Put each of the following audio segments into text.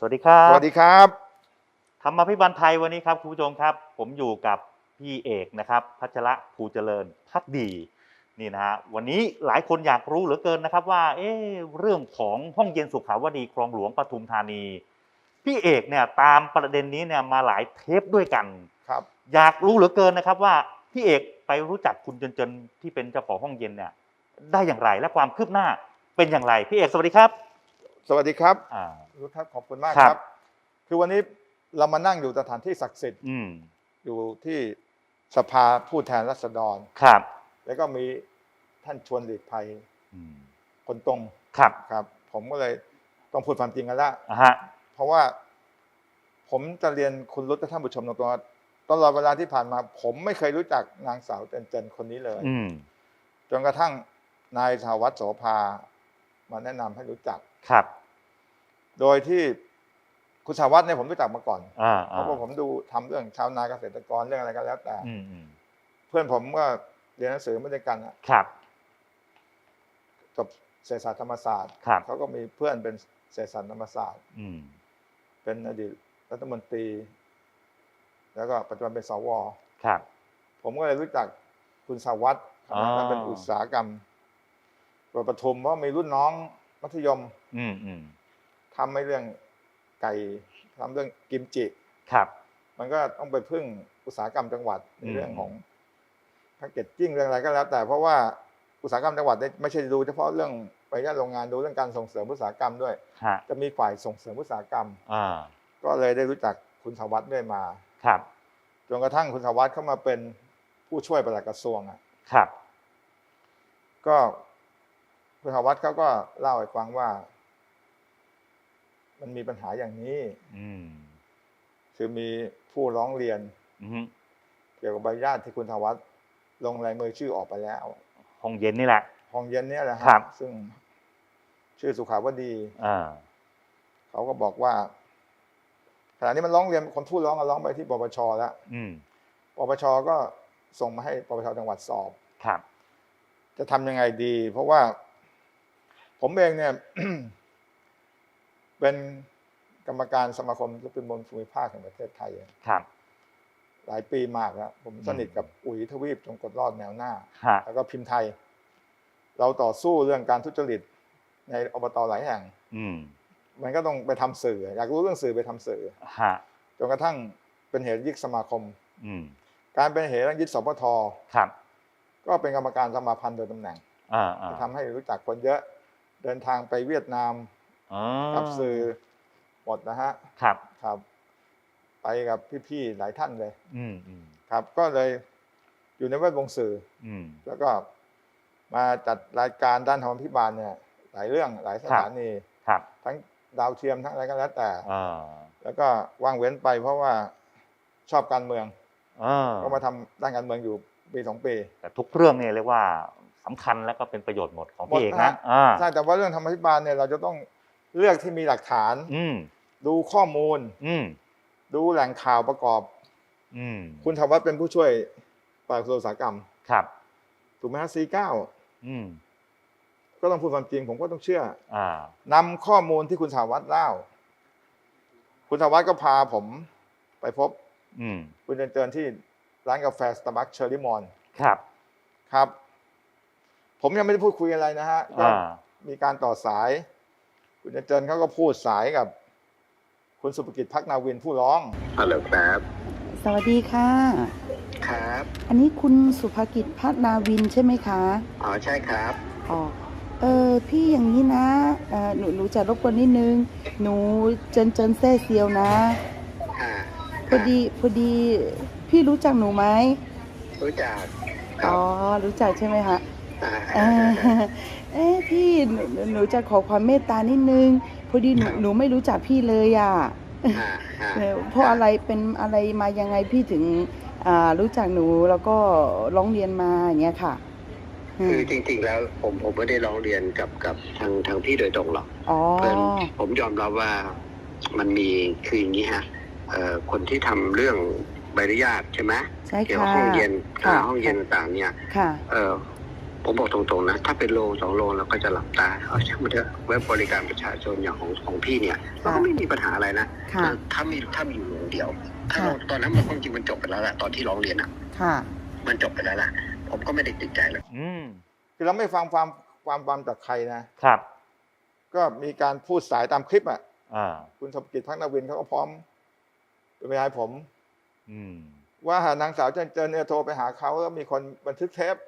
สวัสดีครับสวัสดีครับธรรมพิบันไทยวันนี้ครับคุณผู้ชมครับ ผมอยู่กับพี่เอกนะครับ พัชระภูเจริญพักดีนี่นะฮะวันนี้หลายคนอยากรู้เหลือเกินนะครับว่า เอ๊ะเรื่องของห้องเย็นสุขาวดีคลองหลวงปทุมธานี พี่เอกเนี่ยตามประเด็นนี้เนี่ยมาหลายเทปด้วยกันครับ อยากรู้เหลือเกินนะครับว่าพี่เอกไปรู้จักคุณเจนเจนที่เป็นเจ้าของห้องเย็นเนี่ยได้อย่างไรและความคืบหน้าเป็นอย่างไร พี่เอกสวัสดีครับ สวัสดีครับอ่ารู้ครับขอบคุณมากครับครับ คือวันนี้เรามานั่งอยู่สถานที่ศักดิ์สิทธิ์อืมอยู่ที่สภาผู้แทนราษฎร ครับ แล้วก็มีท่านชวนหลีกภัยอืมคนตรงครับครับ ผมก็เลยต้องพูดความจริงกันละอะฮะ เพราะว่า ผมจะเรียนคุณรุตและท่านผู้ชมตรงๆว่าตลอดเวลาที่ผ่านมา ผมไม่เคยรู้จักนางสาวเจนเจนคนนี้เลย อืมจนกระทั่งนายสาวัตรโสภามาแนะนำให้รู้จักครับ โดยที่คุณสาวัตรเนี่ยผมรู้จักมาก่อนอ่าเพราะว่าผมดูทำเรื่องชาวนาเกษตรกรเรื่องอะไรก็แล้วแต่อืมอืมเพื่อนผมก็เรียนหนังสือมาด้วยกันอะครับ จบเศรษฐศาสตร์ธรรมศาสตร์ครับ เขาก็มีเพื่อนเป็นเศรษฐศาสตร์ธรรมศาสตร์ อืมเป็นอดีตรัฐมนตรี แล้วก็ปัจจุบันเป็นสว ครับ ผมก็เลยรู้จักคุณสาวัตรอ๋อนั้นเป็นอุตสาหกรรมปปทุมเพราะมีรุ่นน้องมัธยม อืมอืมทำไม่เรื่องไก่ทำเรื่องกิมจิ ครับ มันก็ต้องไปพึ่งอุตสาหกรรมจังหวัดในอืมเรื่องของแพ็กเกจจิ้งเรื่องอะไรก็แล้ว แต่เพราะว่าอุตสาหกรรมจังหวัดเนี่ยไม่ใช่ดูเฉพาะเรื่องไปย่านโรงงานดูเรื่องการส่งเสริมอุตสาหกรรมด้วย ฮะจะมีฝ่ายส่งเสริมอุตสาหกรรม อ่าก็เลยได้รู้จักคุณสวัสดิ์ด้วยมาครับ จนกระทั่งคุณสวัสดิ์เข้ามาเป็นผู้ช่วยปลัดกระทรวงอะ ครับ ก็คุณสวัสดิ์เขาก็เล่าให้ฟังว่า มันมีปัญหาอย่างนี้ อืม คือมีผู้ร้องเรียน อืมเกี่ยวกับใบอนุญาตที่คุณสวัสดิ์ลงลายมือชื่อออกไปแล้ว ห้องเย็นนี่แหละ ห้องเย็นเนี่ยแหละฮะครับซึ่งชื่อสุขาวดี อ่า เขาก็บอกว่าขณะนี้มันร้องเรียนคนผู้ร้องก็ร้องไปที่ปปชแล้วอืม ปปชก็ส่งมาให้ปปชจังหวัดสอบ ครับ จะทำยังไงดี เพราะว่า ผมเองเนี่ย เป็นกรรมการสมาคมรถยนต์บนภูมิภาคแห่งประเทศไทยครับ หลายปีมากแล้วผมสนิทกับอุ๋ยทวีปจงกดรอดแนวหน้าฮะแล้วก็พิมพ์ไทย เราต่อสู้เรื่องการทุจริตในอบตหลายแห่งอืมมันก็ต้องไปทำสื่อ อยากรู้เรื่องสื่อไปทำสื่อฮะจนกระทั่งเป็นเหตุยึดสมาคมอืมการเป็นเหตุยึดสปทครับก็เป็นกรรมการสมาพันธ์โดยตำแหน่งอ่าอ่าทำให้รู้จักคนเยอะ เดินทางไปเวียดนาม อ๋อกับสื่อหมดนะฮะครับครับ ไปกับพี่ๆหลายท่านเลย อืมอืมครับ ก็เลยอยู่ในแวดวงสื่อ อืมแล้วก็มาจัดรายการด้านธรรมพิบาลเนี่ย หลายเรื่องหลายสถานีครับ ทั้งดาวเทียมทั้งอะไรก็แล้วแต่อ่าแล้วก็ว่างเว้นไปเพราะว่าชอบการเมืองอ่าก็มาทำด้านการเมืองอยู่ปีสองปีแต่ทุกเรื่องเนี่ยเรียกว่าสำคัญแล้วก็เป็นประโยชน์หมดของพี่เอกหมดนะนะอ่าใช่แต่ว่าเรื่องธรรมพิบาลเนี่ยเราจะต้อง เลือกที่มีหลักฐาน อืมดูข้อมูล อืมดูแหล่งข่าวประกอบ อืมคุณธวัฒน์เป็นผู้ช่วยปลัดกระทรวงอุตสาหกรรมครับ ถูกไหมฮะ C9 อืมก็ต้องพูดความจริงผมก็ต้องเชื่ออ่านำข้อมูลที่คุณสาวัตรเล่า คุณสาวัตรก็พาผมไปพบอืมคุณเจนเจนที่ร้านกาแฟสตาร์บัคเชอร์รี่มอนครับ ครับ ผมยังไม่ได้พูดคุยอะไรนะฮะก็อ่า มีการต่อสาย คุณเจนเจนเขาก็พูดสายกับ คุณสุภกิจพักนาวินผู้ร้อง ฮัลโหลครับ สวัสดีค่ะ ครับ อันนี้คุณสุภกิจพัฒนาวินใช่ไหมคะอ๋อใช่ครับ อ๋อเออพี่อย่างนี้นะเออหนูหนูจะรบกวนนิดนึง หนูเจินเจินแซ่เซียวนะค่ะพอดีพอดีพี่รู้จักหนูไหมรู้จัก ครัอ๋บอรู้จักใช่ไหมคะาเออ เอ๊ะพี่หนูหนูจะขอความเมตตานิดนึง พอดีหนูหนูไม่รู้จักพี่เลยอะอ่าอ่าเออเพราะอะไรเป็นอะไรมายังไงพี่ถึงอ่ารู้จักหนูแล้วก็ร้องเรียนมาอย่างเงี้ยค่ะอืคือมจริงๆแล้วผมผมไม่ได้ร้องเรียนกับกับทางทางพี่โดยตรงหรอกอ๋อเพิ่นผมยอมรับว่ามันมีคืออย่างนี้ฮะเอ่อคนที่ทำเรื่องใบอนุญาตใช่ไหมใช่เกี่ยวกับค่ะห้องเย็นค่ะอ่าห้องเย็นต่างๆเนี่ยค่ะเอ่อ ผมบอกตรงๆนะ ถ้าเป็นโลสองโลเราก็จะหลับตาเอาช่างมันเถอะเว็บบริการประชาชนอย่างของของพี่เนี่ยเราก็ไม่มีปัญหาอะไรนะค่ะถ้ามีถ้ามีอยู่โรงเดียว ถ้าค่ะเราตอนนั้นมันความจริงมันจบไปแล้วแหละตอนที่ร้องเรียนอะค่ะ มันจบไปแล้วล่ะ ผมก็ไม่ได้ติดใจเลยอืมคือเราไม่ฟังความความความจากใครนะครับ ก็มีการพูดสายตามคลิปอะอ่าคุณสมกิจพักนาวินเขาก็พร้อมเป็นพยานให้ผม อืมว่านางสาวเจนเจนเนี่ยโทรไปหาเขาแล้วมีคนบันทึกเทปอ๋อ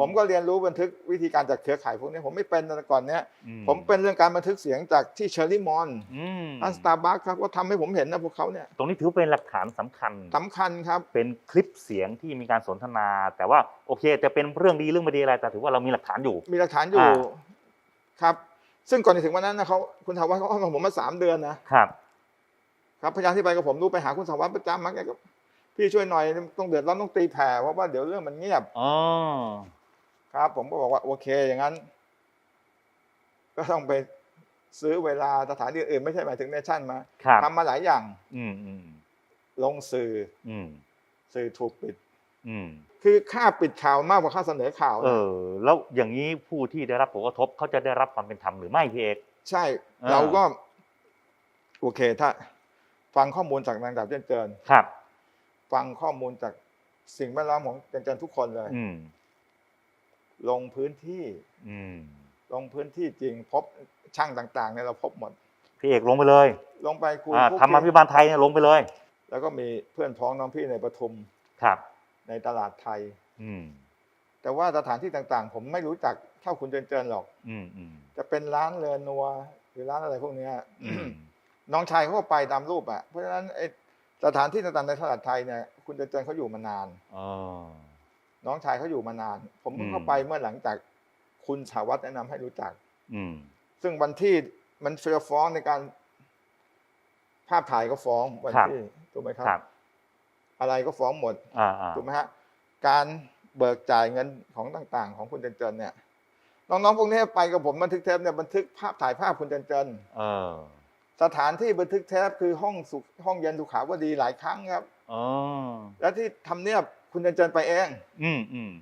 ผมก็เรียนรู้บันทึกวิธีการจากเครือข่ายพวกนี้ผมไม่เป็นแต่ก่อนเนี้ยอืผมเป็นเรื่องการบันทึกเสียงจากที่เชอร์รี่มอนอืมอันสตาร์บัคครับก็ทำให้ผมเห็นนะพวกเขาเนี่ยตรงนี้ถือเป็นหลักฐานสำคัญสำคัญครับเป็นคลิปเสียงที่มีการสนทนา แต่ว่าโอเคจะเป็นเรื่องดีเรื่องไม่ดีอะไรแต่ถือว่าเรามีหลักฐานอยู่ มีหลักฐานอยู่อ่าครับ ซึ่งก่อนจะถึงวันนั้นนะเขาคุณถาวัฒน์เขาอ้อมกับผมมาสามเดือนนะครับ ครับพยานที่ไปกับผมรู้ไปหาคุณถาวัฒน์ประจำมักแกก็ พี่ช่วยหน่อยต้องเดือดร้อนต้องตีแผ่เพราะว่าเดี๋ยวเรื่องมันเงียบอ๋อครับ ผมก็บอกว่าโอเคอย่างนั้น ก็ต้องไปซื้อเวลาสถานที่อื่นไม่ใช่หมายถึงเนชั่นมาครับทำมาหลายอย่าง อืมอืมลงสื่อ อืมสื่อถูกปิด อืมคือค่าปิดข่าวมากกว่าค่าเสนอข่าว เอนะอแล้วอย่างนี้ผู้ที่ได้รับผลกระทบเขาจะได้รับความเป็นธรรมหรือไม่พี่เอกใช่อ่าเราก็ โอเค ถ้า ฟังข้อมูลจากนางดาบเจนเจนครับ ฟังข้อมูลจากสิ่งแวดล้อมของเจนเจนทุกคนเลยอืมลงพื้นที่อืมลงพื้นที่จริงพบช่างต่างๆเนี่ยเราพบหมดพี่เอกลงไปเลย ลงไปคุยอ่าคุกธรรมาภิคีบาลไทยเนี่ยลงไปเลย แล้วก็มีเพื่อนพ้องน้องพี่ในปทุมครับ ในตลาดไทย อืมแต่ว่าสถานที่ต่างๆ ผมไม่รู้จักเท่าคุณเจนเจนหรอก อืมอืมจะเป็นร้านเรือนัวหรือร้านอะไรพวกเนี้ยอืมน้องชายเขาก็ไปตามรูปอะเพราะฉะนั้นไอ้ สถานที่ต่างๆในตลาดไทยเนี่ยคุณเจนเจนเขาอยู่มานาน อ๋อ น้องชายเขาอยู่มานาน ผมเพิ่งอืมเข้าไปเมื่อหลังจากคุณชาวัฒน์แนะนำให้รู้จัก อืม ซึ่งวันที่มันเฟลฟ้องในการภาพถ่ายก็ฟ้องวันครับ ที่ถูกไหมครับ ครับ อะไรก็ฟ้องหมดอ่าอ่าถูกไหมฮะการเบิกจ่ายเงินของต่างๆ ของคุณเจนเจนเนี่ยน้องๆพวกนี้ไปกับผมบันทึกเทปเนี่ยบันทึกภาพถ่ายภาพคุณเจนเจนเออ สถานที่บันทึกเทปคือห้องสุขห้องเย็นสุขาวดีหลายครั้งครับอ๋อแล้วที่ทำเนียบคุณเจนเจนไปเอง อืมอืม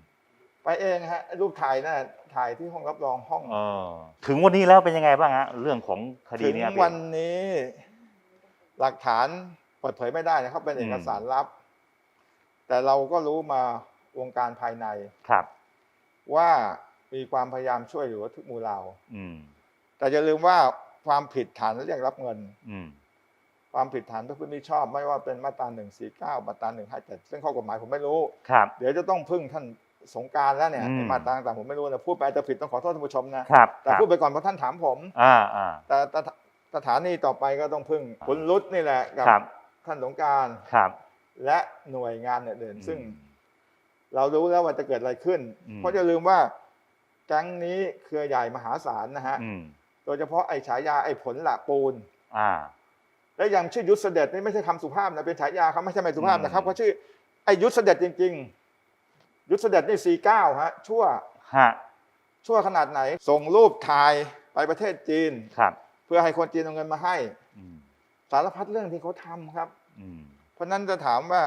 ไปเองฮะรูปถ่ายน่ะถ่ายที่ห้องรับรองห้องเออถึงวันนี้แล้วเป็นยังไงบ้างฮะเรื่องของคดีถึงเนี้ยพี่ วันนี้ หลักฐานเปิดเผยไม่ได้นะครับเป็นอืมเอกสารลับ แต่เราก็รู้มาวงการภายใน ครับ ว่ามีความพยายามช่วยเหลือทุกหมู่เหล่า อืม แต่อย่าลืมว่า ความผิดฐานเรียกรับเงินอืมความผิดฐานประพฤติมิชอบ ไม่ว่าเป็นมาตราหนึ่งสี่เก้ามาตราหนึ่งห้าเจ็ดซึ่งข้อกฎหมายผมไม่รู้ครับ เดี๋ยวจะต้องพึ่งท่านสงกรารแล้วเนี่ยอืมไอ้มาตราต่างๆผมไม่รู้นะพูดไปอาจจะผิดต้องขอโทษท่านผู้ชมนะครับแต่ครับพูดไปก่อนเพราะท่านถามผมอ่าอ่าแต่แต่สถานีต่อไปก็ต้องพึ่งคุณรุดนี่แหละกับครับท่านสงกรารครับ และหน่วยงานอื่นๆซึ่งอืมเรารู้แล้วว่าจะเกิดอะไรขึ้นอืมเพราะอย่าลืมว่าแก๊งนี้เครือใหญ่มหาศาลนะฮะอืม โดยเฉพาะไอ้ฉายาไอ้ผลละปูนอ่า และยังชื่อยุทธเสด็จนี่ไม่ใช่คำสุภาพนะเป็นฉายาเขาไม่ใช่ไม่สุภาพนะครับอืมเขาชื่อไอ้ยุทธเสด็จจริง ๆ ยุทธเสด็จนี่สี่เก้าฮะชั่วฮะชั่วขนาดไหน ส่งรูปถ่ายไปประเทศจีน ครับ เพื่อให้คนจีนเอาเงินมาให้ อืมสารพัดเรื่องที่เขาทำครับ อืมเพราะฉะนั้นจะถามว่า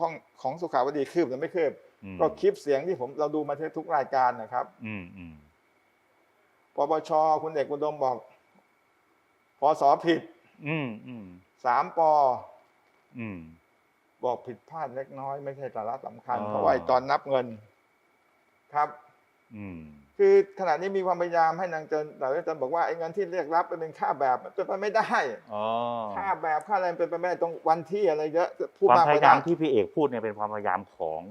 ห้องของสุขาวดีคืบหรือไม่คืบ อืมก็คลิปเสียงที่ผมเราดูมาทุกรายการนะครับ อืมอืม ปปชคุณเอกอุดมบอกพศผิดอืมอืมสามปอืมบอกผิดพลาดเล็กน้อยไม่ใช่สาระสำคัญอ๋อเพราะว่าไอ้ตอนนับเงินครับ อืมคือขณะนี้มีความพยายามให้นางเจนแต่ว่าเจนบอกว่าไอ้เงินที่เรียกรับเป็นค่าแบบมันเป็นไปไม่ได้อ๋อค่าแบบค่าอะไรมันเป็นไปไม่ได้ตรงวันที่อะไรเยอะพูดความมากพไปยายามได้ที่พี่เอกพูดเนี่ยเป็นความพยายามของ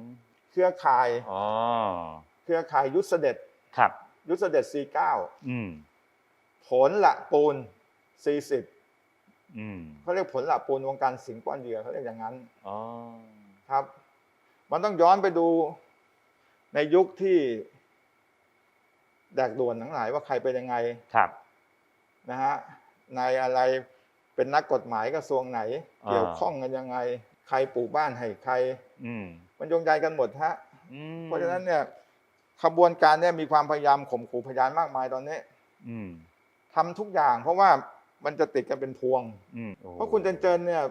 เครือข่ายอ๋อเครือข่ายยุทธเสด็จครับ ยุทธเสด็จสี่เก้าอืมผลละปูนสี่สิบอืมเขาเรียกผลละปูนวงการสิงห์ก้อนเหยื่อเขาเรียกอย่างนั้นอ๋อครับ มันต้องย้อนไปดูในยุคที่ แดกด่วนทั้งหลายว่าใครเป็นยังไงครับนะฮะนายอะไรเป็นนักกฎหมายกระทรวงไหนอ่าเกี่ยวข้องกันยังไง ใครปลูกบ้านให้ใคร อืมมันโยงใยกันหมดฮะอืมเพราะฉะนั้นเนี่ย ขบวนการเนี่ยมีความพยายามข่มขู่พยานมากมายตอนนี้ อืมทำทุกอย่าง เพราะว่ามันจะติดกันเป็นพวง อืมโอ้เพราะคุณเจนเจนเนี่ย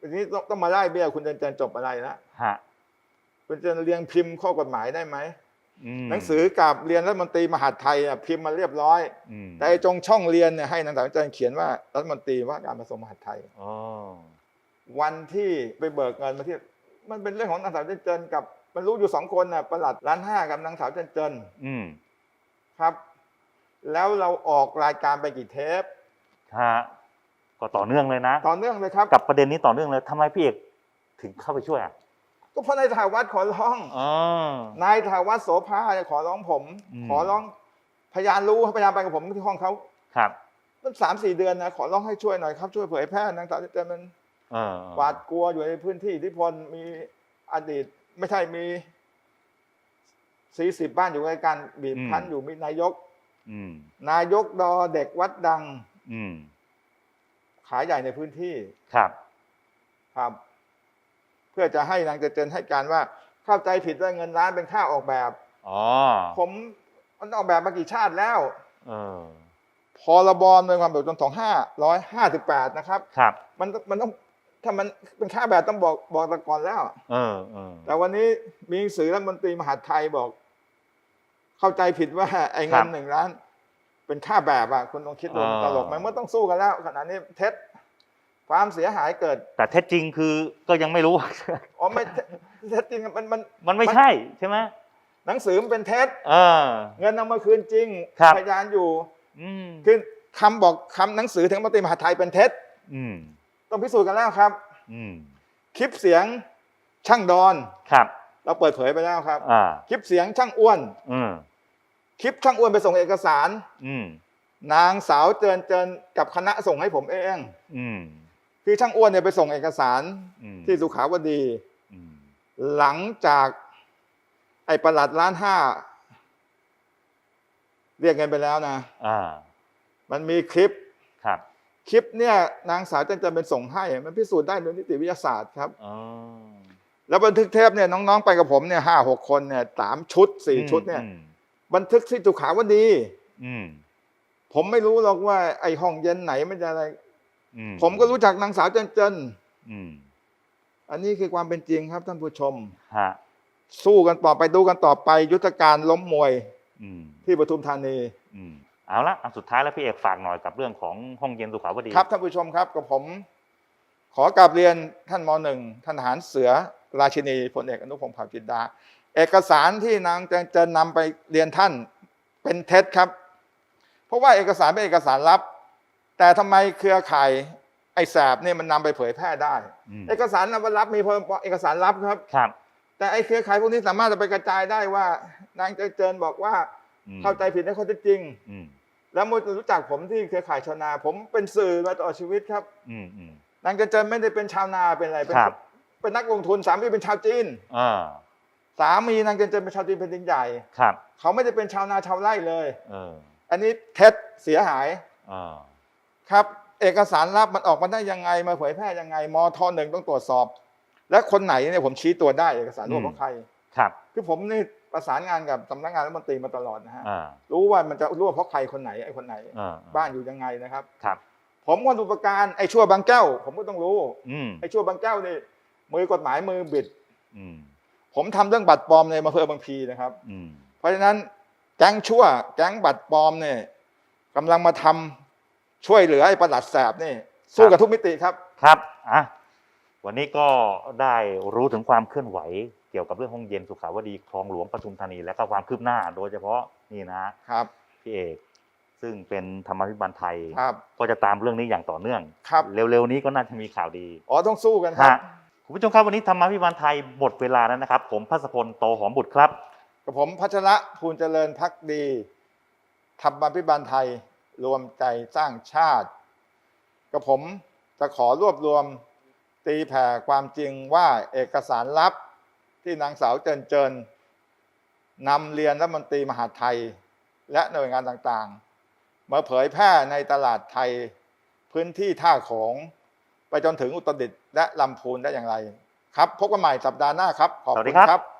ทีนี้ต้องต้องมาไล่เบี้ยคุณเจนเจนจบอะไรนะฮะคุณเจนเรียงพิมพ์ข้อกฎหมายได้ไหมมหนังสือกับเรียนรัฐมนตรีมหาดไทยอะพิมพ์มาเรียบร้อย อืมแต่ไอ้จงช่องเรียนเนี่ยให้นางสาวจันเจริญเขียนว่ารัฐมนตรีว่าการกระทรวงมหาดไทย อ๋อวันที่ไปเบิกเงินมาที่มันเป็นเรื่องของนางสาวจันเจริญกับ มันรู้อยู่สองคนน่ะประหลัดร้านห้ากับนางสาวจันเจริญอืมครับ แล้วเราออกรายการไปกี่เทปฮะก็ต่อเนื่องเลยนะต่อเนื่องเลยครับ กับประเด็นนี้ต่อเนื่องเลยทำไมพี่เอกถึงเข้าไปช่วยอะก็เพราะนายถาวัดขอร้องอ๋อ นายถาวัดโสภาเนี่ยขอร้องผม อืม ขอร้องพยานรู้พยานไปกับผมที่ห้องเขาครับมันสามสี่เดือนนะขอร้องให้ช่วยหน่อยครับช่วยเผยแพร่นางสาวจันเจริญมัน เออหวาดกลัวอยู่ในพื้นที่อิทธิพลมีอดีต ไม่ใช่มีสี่สิบบ้านอยู่ใกล้กันบีบคั้นอยู่มีนายกอืมนายกดอเด็กวัดดังอืมขายใหญ่ในพื้นที่ครับ ครับ เพื่อจะให้นางเจริญให้การว่าเข้าใจผิดว่าเงินล้านเป็นค่าออกแบบอ๋อผมมันออกแบบมากี่ชาติแล้วเออพรบโดยความแบบจนสองห้าร้อยห้าสิบแปดนะครับ ครับ มันมันต้อง ถ้ามันเป็นค่าแบบต้องบอกบอกแตะก่อนแล้วเออเออแต่วันนี้มีหนังสือรัฐมนตรีมหาดไทยบอก เข้าใจผิดว่าไอ้เงินหนึ่งล้าน เป็นค่าแบบอะคุณลองคิดดูมันตลกไหมเมื่อต้องสู้กันแล้วขณะนี้เท็จความเสียหายเกิด แต่เท็จจริงคือก็ยังไม่รู้อ๋อไม่เท็จเท็จจริงมันมันมันไม่ใช่ใช่ไหมหนังสือมันเป็นเท็จเออเงินเอามาคืนจริงครับพยานอยู่อืมคือคำบอกคำหนังสือถึงรัฐมนตรีมหาดไทยเป็นเท็จอืม ต้องพิสูจน์กันแล้วครับ อืมคลิปเสียงช่างดอน ครับเราเปิดเผยไปแล้วครับ อ่าคลิปเสียงช่างอ้วน อืมคลิปช่างอ้วนไปส่งเอกสาร อืมนางสาวเจินเจินกับคณะส่งให้ผมเอง อืมคือช่างอ้วนเนี่ยไปส่งเอกสารอืมที่สุขาวดี อืมหลังจากไอ้ประหลัดล้านห้าเรียกเงินไปแล้วนะ อ่ามันมีคลิปครับ คลิปเนี่ยนางสาวเจันเจันเป็นส่งให้ มันพิสูจน์ได้โดยนิติวิทยาศาสตร์ครับอ๋อแล้วบันทึกเทปเนี่ยน้องๆไปกับผมเนี่ยห้าหกคนเนี่ยสามชุดสี่ชุดเนี่ยอืมบันทึกที่สุขาวดีอืมผมไม่รู้หรอกว่า ไอ้ห้องเย็นไหนมันจะอะไรอืผมก็รู้จักนางสาวเจันเจันอืมอันนี้คือความเป็นจริงครับท่านผู้ชมฮะสู้กันต่อไปดูกันต่อไป ยุทธการล้มมวยอืมที่ปทุมธานีอืม เอาละอันสุดท้ายแล้วพี่เอกฝากหน่อยกับเรื่องของห้องเย็นสุขาวดีครับท่านผู้ชมครับกับผม ขอกราบเรียนท่านมหนึ่งท่านทหารเสือราชินีพลเอกอนุพงศ์เผ่าจินดา เอกสารที่นางจะจะนำไปเรียนท่านเป็นเท็จครับ เพราะว่าเอกสารเป็นเอกสารลับ แต่ทำไมเครือข่ายไอ้แสบเนี่ยมันนำไปเผยแพร่ได้อืมเอกสารนำไปรับมีพรบเอกสารลับครับครับ แต่ไอ้เครือข่ายพวกนี้สามารถจะไปกระจายได้ว่านางเจเจิญบอกว่าอืมเข้าใจผิดในข้อเท็จจริงอืม แล้วมุรู้จักผมที่เครือข่ายชาวนา ผมเป็นสื่อมาตลอดชีวิตครับอืมอืม นางเจเจิญไม่ได้เป็นชาวนาเป็นอะไรเป็นครับ เป็นนักลงทุนสามีเป็นชาวจีน อ่าสามีนางเจเจิญเป็นชาวจีนเป็นดินใหญ่ ครับเขาไม่ได้เป็นชาวนาชาวไร่เลย เอออันนี้เท็จเสียหายอ่าครับ เอกสารลับมันออกมาได้ยังไงมาเผยแพร่ยังไงมทหนึ่งต้องตรวจสอบ และคนไหนเนี่ยผมชี้ตัวได้เอกสารร่วมของใคร ครับ คือผมนี่ ประสานงานกับสำนักงานรัฐมนตรีมาตลอดนะฮะอ่ารู้ว่ามันจะรั่วเพราะใครคนไหนไอ้คนไหน อ่าบ้านอยู่ยังไงนะครับ ครับผมคนอุปการไอ้ชั่วบางแก้ว ผมก็ต้องรู้อืมไอ้ชั่วบางแก้วนี่มือกฎหมายมือบิด อืมผมทำเรื่องบัตรปลอมในอำเภอบางพลีนะครับ อืมเพราะฉะนั้นแก๊งชั่ว แก๊งบัตรปลอมเนี่ยกำลังมาทำช่วยเหลือไอ้ประหลัดแสบนี่สู้กับทุกมิติครับ ครับอะ วันนี้ก็ได้รู้ถึงความเคลื่อนไหว เกี่ยวกับเรื่องห้องเย็นสุขาวดีคลองหลวงปทุมธานี และก็ความคืบหน้าโดยเฉพาะนี่นะครับพี่เอกซึ่งเป็นธรรมาภิบาลไทย ครับ ก็จะตามเรื่องนี้อย่างต่อเนื่อง ครับ เร็วๆนี้ก็น่าจะมีข่าวดีอ๋อต้องสู้กันครับฮะคุณผู้ชมครับวันนี้ธรรมาภิบาลไทยหมดเวลาแล้วนะครับ ผมพัสพลโตหอมบุตรครับ กับผมพัชระภูลเจริญพักดีธรรมาภิบาลไทยรวมใจสร้างชาติกับผมจะขอรวบรวม ตีแผ่ความจริงว่าเอกสารลับที่นางสาวเจินเจินนำเรียนรัฐมนตรีมหาไทย และหน่วยงานต่างๆ มาเผยแพร่ในตลาดไทยพื้นที่ท่าของไปจนถึงอุตรดิตถ์และลำพูนได้อย่างไร ครับพบกันใหม่สัปดาห์หน้าครับ ขอบคุณครับ